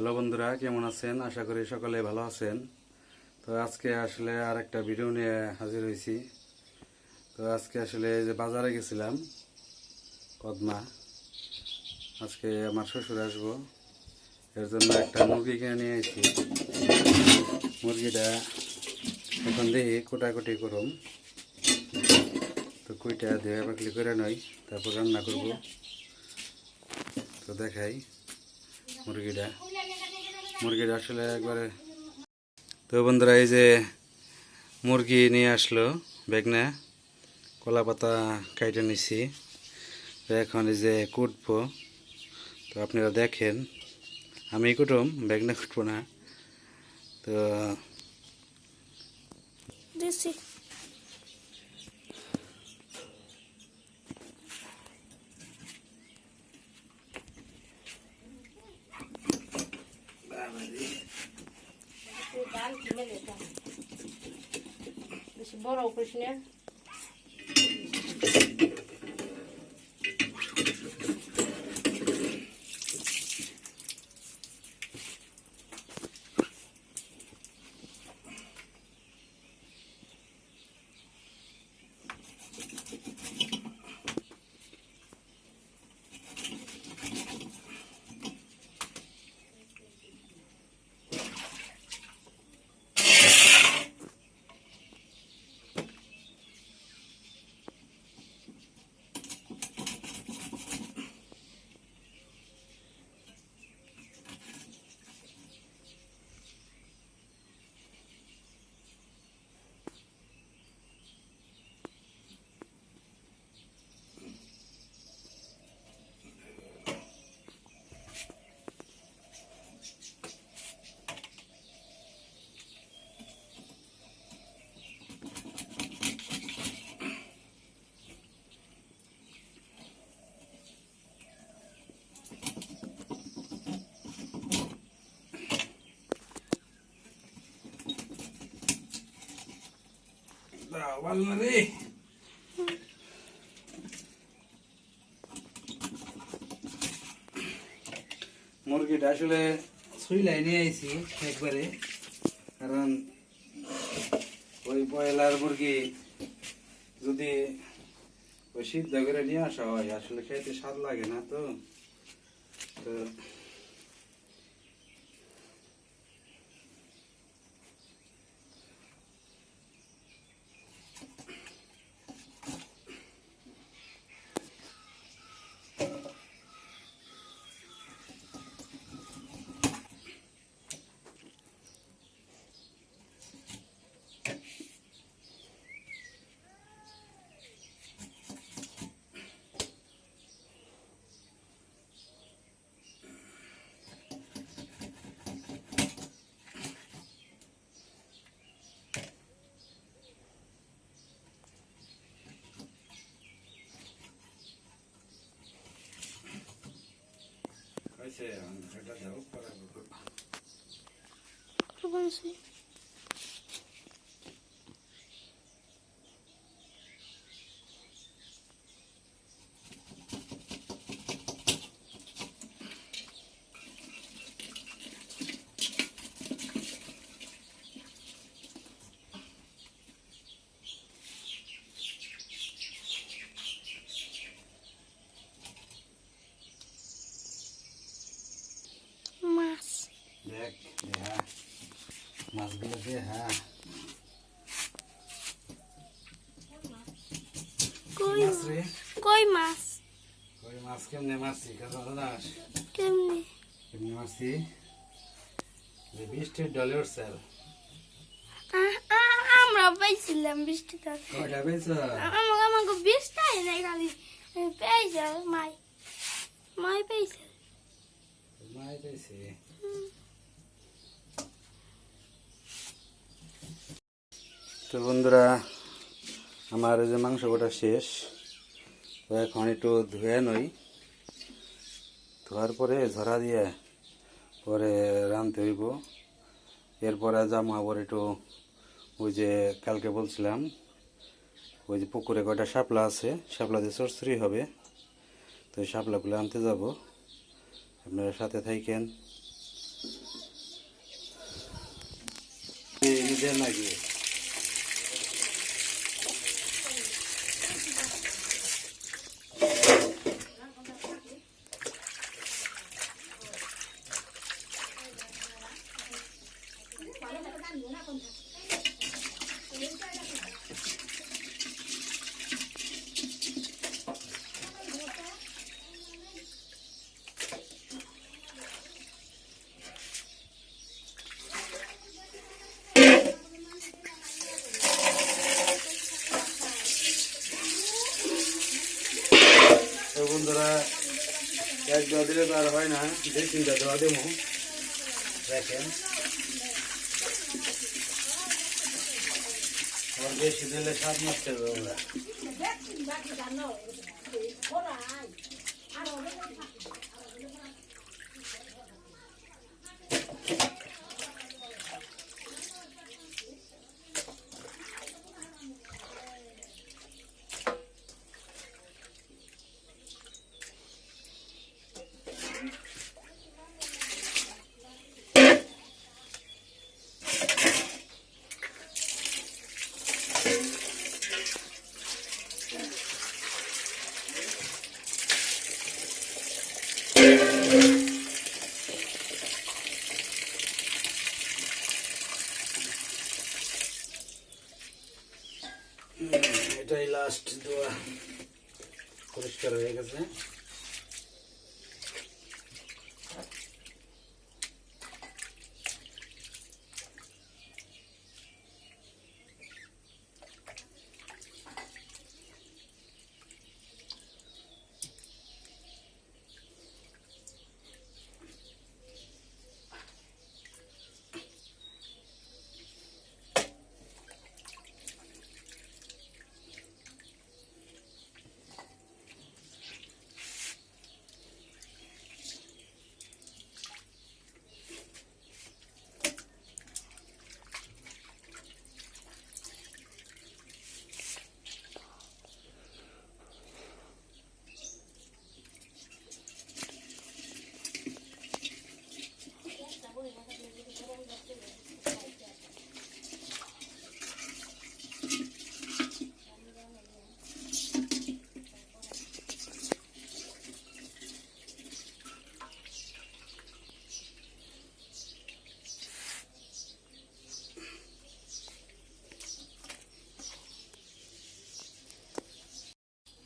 Hello বন্ধুরা, কেমন আছেন? আশা করি সকলে ভালো আছেন। তো আজকে আসলে আর একটা ভিডিও নিয়ে হাজির হয়েছি। তো আজকে আসলে যে বাজারে গেছিলাম, পদ্মা। আজকে আমার শ্বশুর আসব। এর জন্য একটা মুরগি কিনে নিয়ে এসেছি মুরগিটা এখন দেখি কোটাকুটি করুম। তো কুইটা ধুয়ে পাকলি করে নই, তারপর রান্না করব। তো দেখাই মুরগিটা। মুরগিটা আসলে একবারে তো বন্ধুরা, এই যে মুরগি নিয়ে আসলো বেগনা, কলা পাতা কাইটে নিছি। তো এখন এই যে কুটবো। তো আপনারা দেখেন, আমি কুটুম, বেগনা কুটবো না। তো দিছি না ভালো না রে মুরগিটা আসলে সুইলাই নিয়ে আইছি একবারে, কারণ ওই ব্রয়লার মুরগি যদি ওই সিদ্ধ করে নিয়ে আসা হয়, আসলে খেতে স্বাদ লাগে না তো। তো হয়েছে এটা দাও পরে বলব। তো বলছি মাছ দেখ হ্যাঁ মাছগুলো দে হ্যাঁ কই মাছ রে কই মাছ ওই মাছ কেমনে মারছি কথা দাস কেমনি? কেমনে মারছি যে বৃষ্টির ডলের সেল আ- আ- আমরা পাইছিলাম বৃষ্টিটা কয়টা আমাকে আমাকে বৃষ্টি নাই খালি পেয়েছে মাই মাই তো বন্ধুরা আমার যে মাংস গোটা শেষ। তো এখন একটু ধুয়ে নই ধোয়ার পরে ঝরা দিয়ে পরে রাঁধতে হইব এরপরে জামা আবার একটু ওই যে কালকে বলছিলাম, ওই যে পুকুরে কটা শাপলা আছে, শাপলা দিয়ে চরচুরি হবে, তো ওই শাপলাগুলো আনতে যাব। আপনারা সাথে থাকেন নিজের লাগিয়ে তিনটা দেওয়া দেবো দেখেন। আমার বেশি দিলে স্বাদ নষ্ট হবে ওরা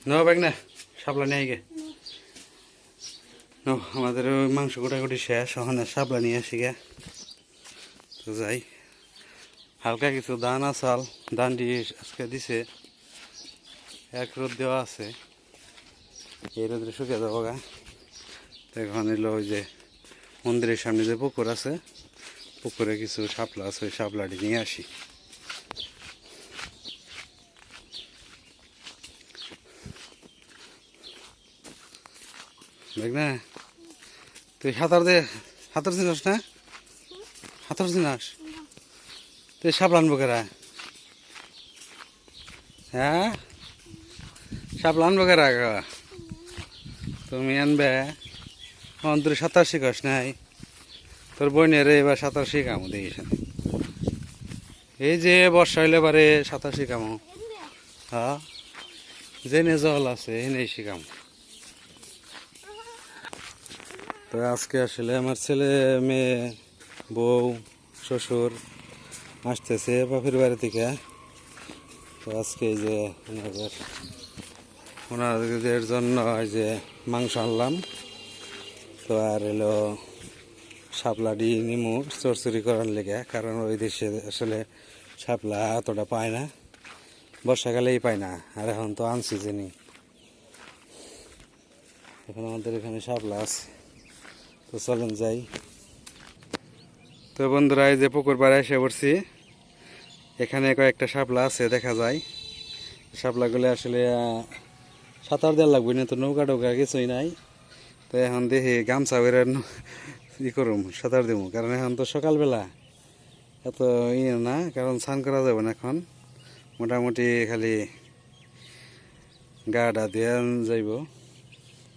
নাও ব্যাগ না নিয়ে গে আমাদের ওই মাংস গোটাগুটি শেষ, ওখানে সাবলা নিয়ে আসি গে। তো যাই, হালকা কিছু দানা চাল দান দিয়ে আজকে দিছে। এক রোদ দেওয়া আছে, এই রোদে শুকিয়ে যাব গা। তো এখন এলো ওই যে মন্দিরের সামনে যে পুকুর আছে, পুকুরে কিছু শাপলা আছে, ওই শাপলাটি নিয়ে আসি। দেখ না। তুই সাঁতার দে, সাঁতার চিনাস না? সাঁতার চিনাস? তুই সাপলা আনব কেরা হ্যাঁ? সাপলা আনব কেরা? তুমি আনবে। অন্তর সাঁতার শিখাস নাই। তোর বোনের এবার সাঁতার শিখামো দেখিস এই যে বর্ষা হইলে বারে সাঁতার শিখামো। হ্যাঁ? জেনে জল আছে এনেই শিখামো। তো আজকে আসলে আমার ছেলে, মেয়ে, বউ, শ্বশুর আসতেছে বাপের বাড়ি থেকে। তো আজকে এই যে ওনাদের ওনাদের জন্য এই যে মাংস আনলাম। তো আর এলো শাপলাডি নিমু চরচুরি করার লেগে, কারণ ওই দেশে আসলে শাপলা অতটা পায় না, বর্ষাকালেই পায় না, আর এখন তো আনসিজনই এখন আমাদের এখানে শাপলা আছে। তো চলেন যাই। তো বন্ধুরা, এই যে পুকুর পাড়ে এসে পড়ছি। এখানে কয়েকটা শাপলা আছে, দেখা যায়। শাপলাগুলো আসলে সাঁতার দেওয়া লাগবে না তো নৌকা টৌকা কিছুই নাই। তো এখন দেখি গামছা বেড়ে ই করুম সাঁতার দেবো কারণ এখন তো সকালবেলা। এত ইয়ে না, কারণ স্নান করা যাবে না এখন। মোটামুটি খালি গা গাটা দিয়ে যাইব।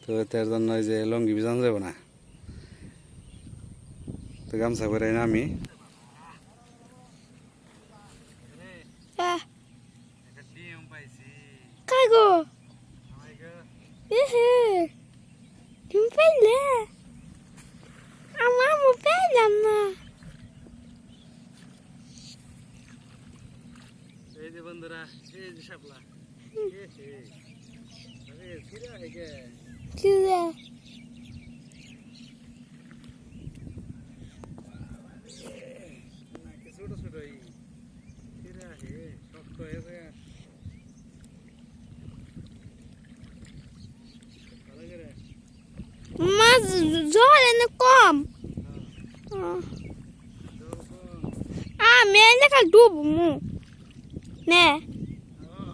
তো তার জন্য যে লঙ্গি বিজান যাব না। তো গামছা করে নামি কাগো। তুমি পাইলে? আমার মো পাইলাম না। এই যে বন্ধুরা এই যে শাপলা। হে হে আরে কিরা হে কে কিরা জল এনে কম আ মে জল এনে কাল ডুব মু নে হ্যাঁ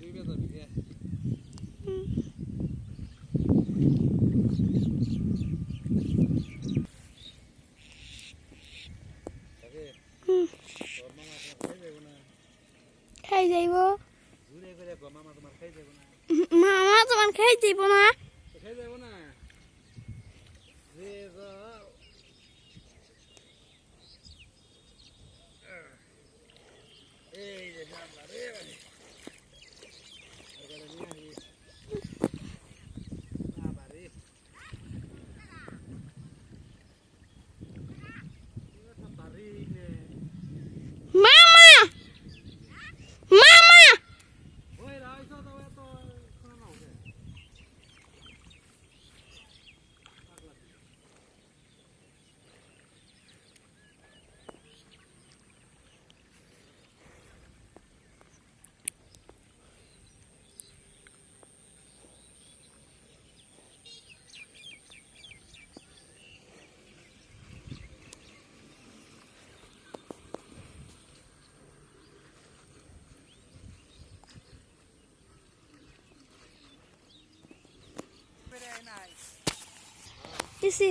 দুইটা যাবি রে তবে হুম। তোর মামা তোমার খাই যাব না খাই যাইব ঘুরে ঘুরে গো মামা তোমার খাই যাব না মামা তোমার খাই যাইব না তো খাই যাব না রে যাও এই যে শাপলা রে বাড়ি আর কটা নিয়ে আসি বাবারে এটা বাড়ি নে মামা মামা ওই রাইছো তো এত শোনা না ওকে দিছি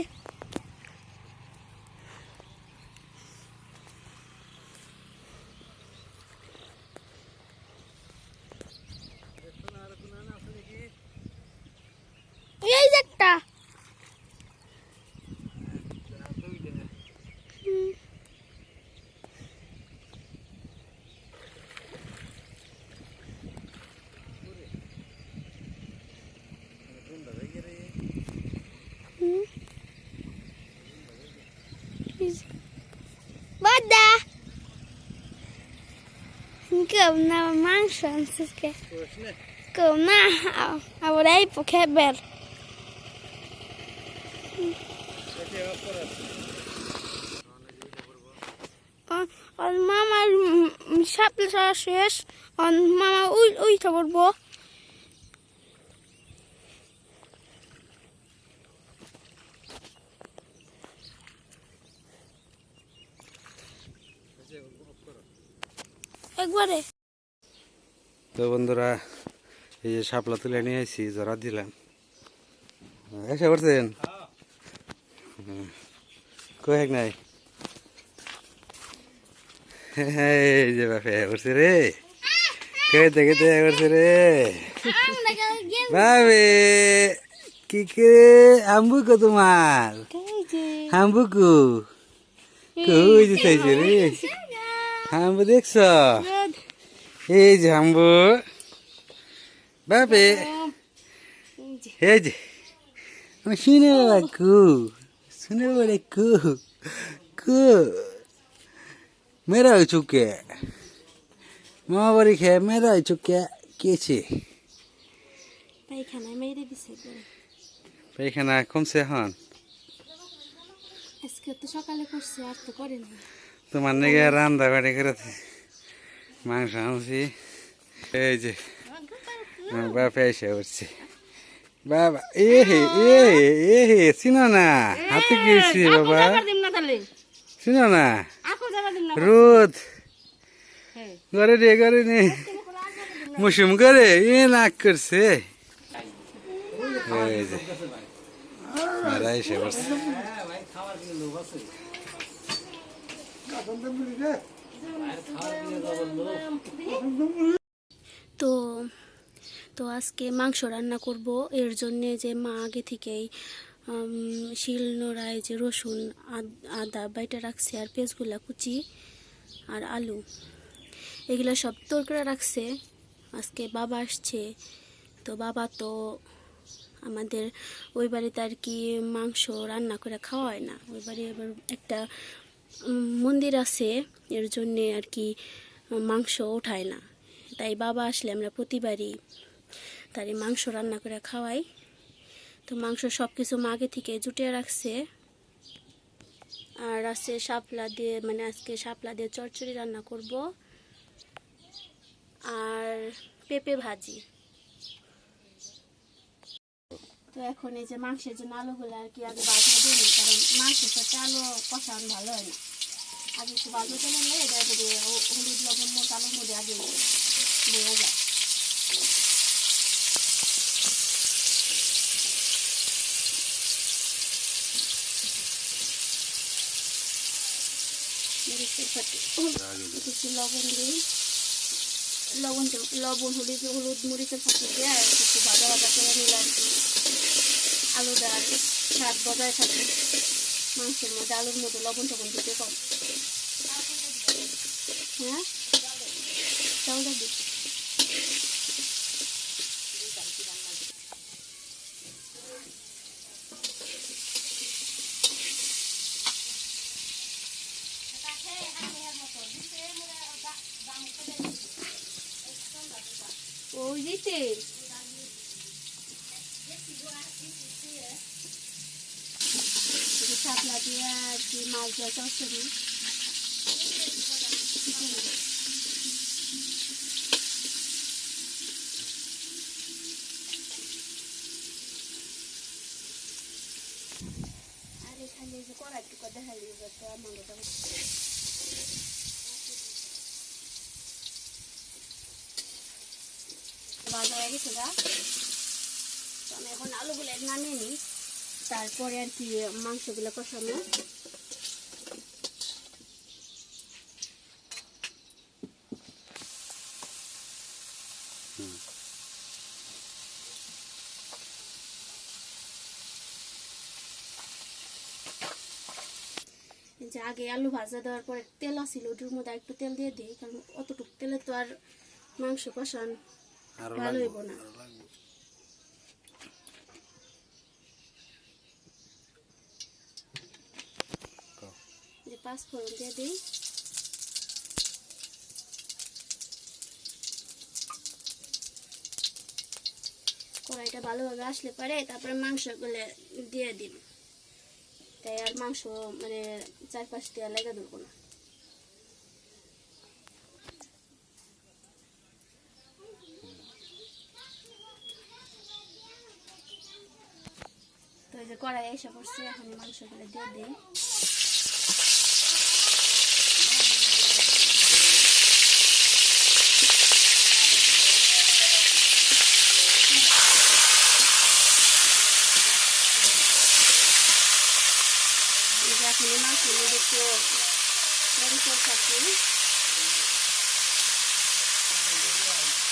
শোনা আর কোনো না আছে নাকি এই যে একটা হুম, হুম। এই যে- মাংস আনছে কেউ না আবার এই পক্ষে বের ওর মামার সাপলে শেষ মামা উই উইটা পড়ব একবারে তো বন্ধুরা, এই যে শাপলা তুলে নিয়ে আসছি জরা দিলাম। এসে করছেন কয়েক নাই? এই যে বাপে করছে রে। রে। কি তোমার। কই রে? দেখছ? এই যে আম্বু বাবে এই যে। আমি শুনে বাবা কু। শুনে বলে কু। কু। মেরা চুকে মা বাড়ি খেয়ে মেরা চুকে কেছে পায়খানা কমছে এখন? আজকে তো সকালে করছে আর তো করে না তোমার নাকি রান্না বাড়ি করে মাংস আনছি এই যে বাপে এসে উঠছে বাবা এ হে এ হে এ হে চিনো না? হাতে গিয়েছি বাবা? চিনো না? রোদ। ঘরে রে ঘরে নে। মুসুম করে এ নাক করছে। এই যে মেরা এসে উঠছে তো তো আজকে মাংস রান্না করব। এর জন্যে যে মা আগে থেকেই শিল নোড়ায় যে রসুন, আদ- বাইটা রাখছে আর পেঁয়াজগুলা কুচি আর আলু। এগুলো সব তরকারি রাখছে। আজকে বাবা আসছে। তো বাবা তো আমাদের ওই বাড়িতে আর কি মাংস রান্না করে খাওয়ায় না। ওই বাড়ি এবার একটা মন্দির আছে, এর জন্যে আর কি, মাংস ওঠায় না। তাই বাবা আসলে আমরা প্রতিবারই তার মাংস রান্না করে খাওয়াই। তো মাংস সব কিছু মাগে থেকে জুটিয়ে রাখছে। আর আছে শাপলা দিয়ে মানে আজকে শাপলা দিয়ে চচ্চড়ি রান্না করব। আর পেঁপে ভাজি। তো এখন এই যে মাংসের জন্য আলুগুলো আর কি আগে বাজা দিই নি, কারণ মাংসের সাথে আলু কষানো ভালো হয় না। আগে একটু বাজা দিয়ে নিলে এটা যদি হলুদ লবণ মতো আলুর মধ্যে আগে দেওয়া যায়। লবণ দিই। লবণ লবণ, হলুদ হলুদ মরিচের সাথে দিয়ে কিছু ভাজা ভাজা করে নিলে আর কি আলুটা আর স্বাদ বজায় থাকে মাংসের মধ্যে আলুর মধ্যে লবণ টবণ দিতে কম হ্যাঁ চাউলটা দিই ওই দিতে শাপলা দিয়ে কি মাছ দেওয়া চচ্চড়ি আর যে কড়াই দেখা দিয়ে যাচ্ছে আমার ওটা গেছে আমি এখন আলুগুলো নামিয়ে নিই। তারপরে আর কি মাংসগুলো কষানো যে আগে আলু ভাজা দেওয়ার পরে তেল আসছিল ওটার মধ্যে একটু তেল দিয়ে দিই কারণ অতটুকু তেলে তো আর মাংস কষান ভালো হইব না আরও লাগবে কও। যে পাঁচফোড়ন দিয়ে দিই। কড়াইটা ভালোভাবে আসলে পরে তারপরে মাংসগুলো দিয়ে দিন তাই আর মাংস মানে চারপাশ দিয়ে লেগে দেবো না। তো এই যে কড়াই এসে পড়ছে, এখন মাংসগুলো দিয়ে দিই। এই যে এখন এই মাংসের মধ্যে একটু মরিচের সাথে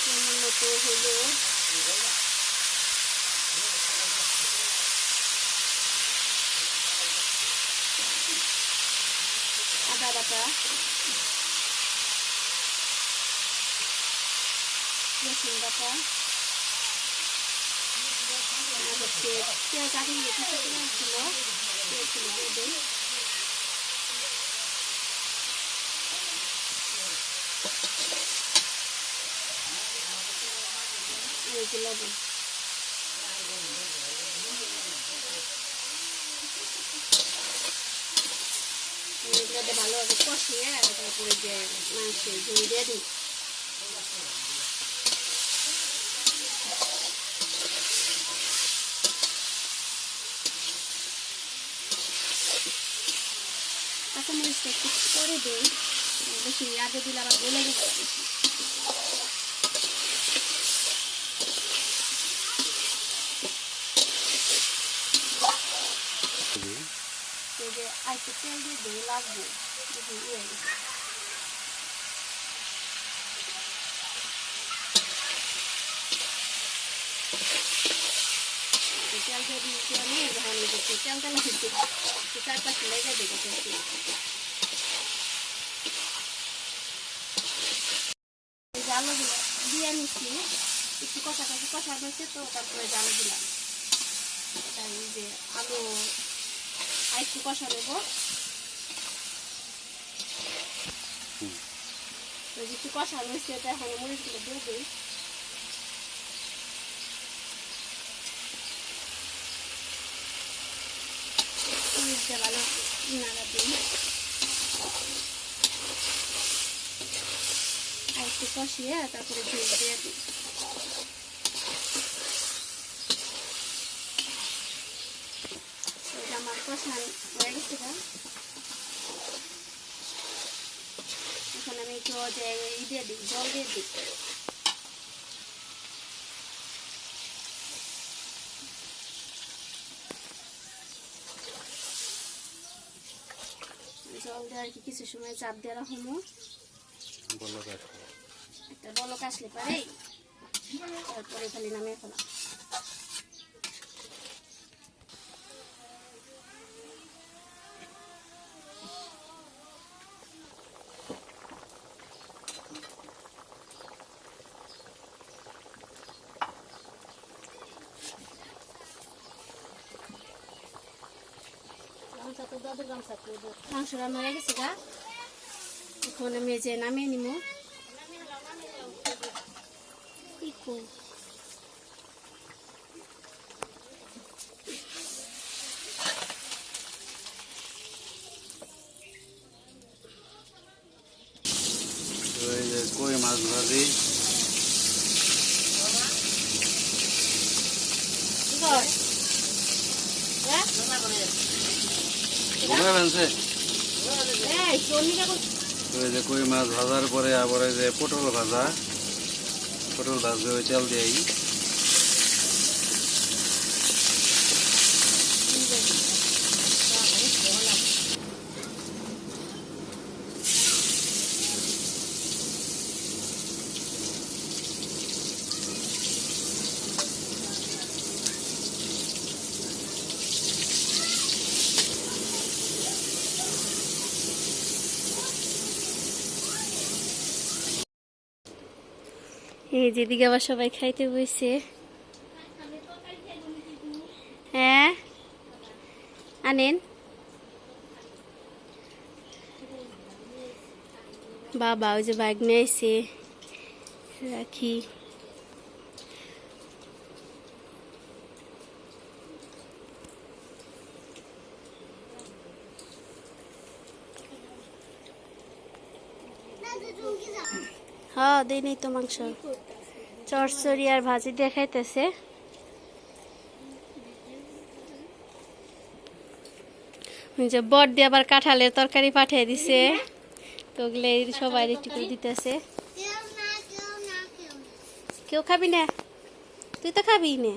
পরিমাণ মতো হলুদ আদা বাটা। রসুন বাটা। পেঁয়াজ আগে কিছু পেঁয়াজ ছিল দিয়ে। দিই যে লবণ এগুলোতে ভালোভাবে কষিয়ে তারপরে যে মাংসের ঝুল দিয়ে দিই কাঁচামরিচটা একটু করে দিই বেশি আগে দিলে আবার গলে যাবে বেশি দিই। এই যে আইসে তেল দিয়ে দিই লাগবে। তেল দিয়ে দিয়েছি আমি এই যে তেলটা লাগছে চারপাশে লেগে দিই তেল এই যে আলুগুলো দিয়ে নিচ্ছি একটু কষা কষা কষা হয়েছে তো তারপরে আলু দিলাম তাই যে আলু আর একটু কষা নেব। একটু কষা রয়েছে এখন মুড়িগুলো দিয়ে দিই। ভালো নাড়া দিই আর একটু কষিয়ে তারপরে দিয়ে দিই। কষান এখন আমি একটু দিয়ে দিই জল দিয়ে দিই জল দিয়ে আর কি কিছু সময় চাপ দিয়ে রাখব একটা বলক আসলে পারে। তারপরে খালি নামিয়ে ফেলা। মাংস রান্না হয়ে গেছে গা এখন আমি এই যে নামিয়ে নিব ইকো তো এই যে কই মাছ ভাজি কি কর হ্যাঁ এই যে কই মাছ ভাজার পরে আবার যে পটল ভাজা পটল ভাজবে ওই চাল দিয়েই। যেদিকে আবার সবাই খাইতে বসে হ্যাঁ? আনেন। বাবা ওই যে বাইক নিয়ে এসে রাখি। হ্যাঁ দিই তো মাংস। চরচড়ি আর ভাজি দিয়ে খাইতেছে ওই যে বট দিয়ে আবার কাঁঠালের তরকারি পাঠিয়ে দিছে। তো ওগুলো সবাই একটু দিতেছে। কেউ খাবি না? তুই তো খাবি না।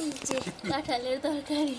এই যে কাঁঠালের তরকারি।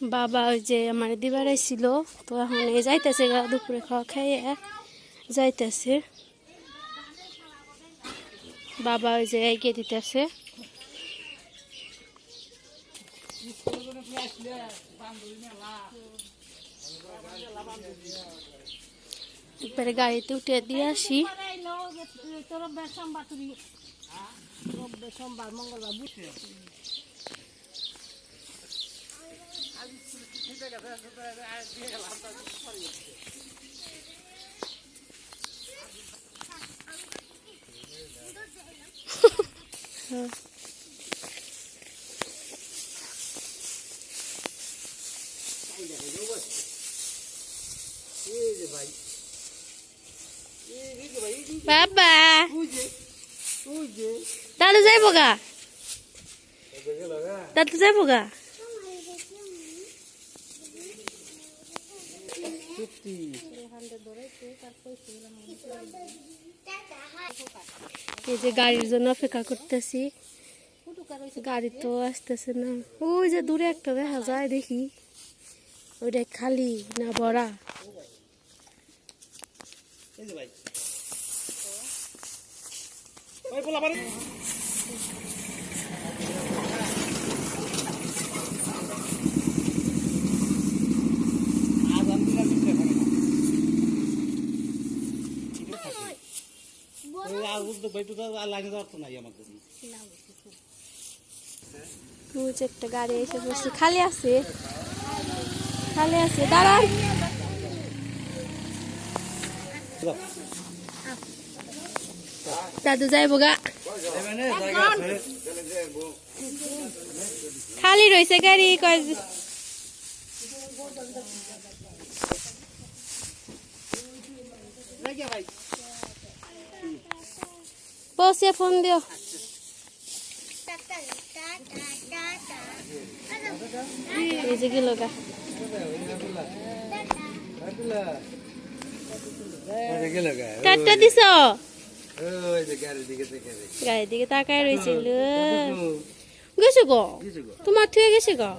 বাবা ওই যে আমার দিবার ছিল তো এখন যাইতেছে গা, দুপুরে খাওয়া খাইয়ে যাইতেছে। বাবা ওই যে এগিয়ে দিতেছে। একবারে গাড়িতে উঠে দিয়ে আসি। বাবা। দাদু যাইব গা? দাদু যাইব গা? এই যে গাড়ির জন্য অপেক্ষা করতেছি। গাড়ি তো আসতেছে না। ওই যে দূরে একটা দেখা যায় দেখি। ওইটা খালি না ভরা? ভাই ওই পোলা বাড়ি আজ আমি দিলাম মিষ্টি এখানে না। ওই আজ উদ্যোগ ভাই তো আর লাগে যাওয়ার তো নাই আমাদের ওই যে একটা গাড়ি এসে বসছে খালি আছে। খালি আছে দাঁড়ান দাদু যাইব গা। খালি রয়েছে গাড়ি কয় বসে ফোন দিও। এই যে গেল গা। কাটটা দিছ? গায়ের দিকে তাকায় রয়েছিল গেছো গো? তোমার থুয়ে গেছে গো?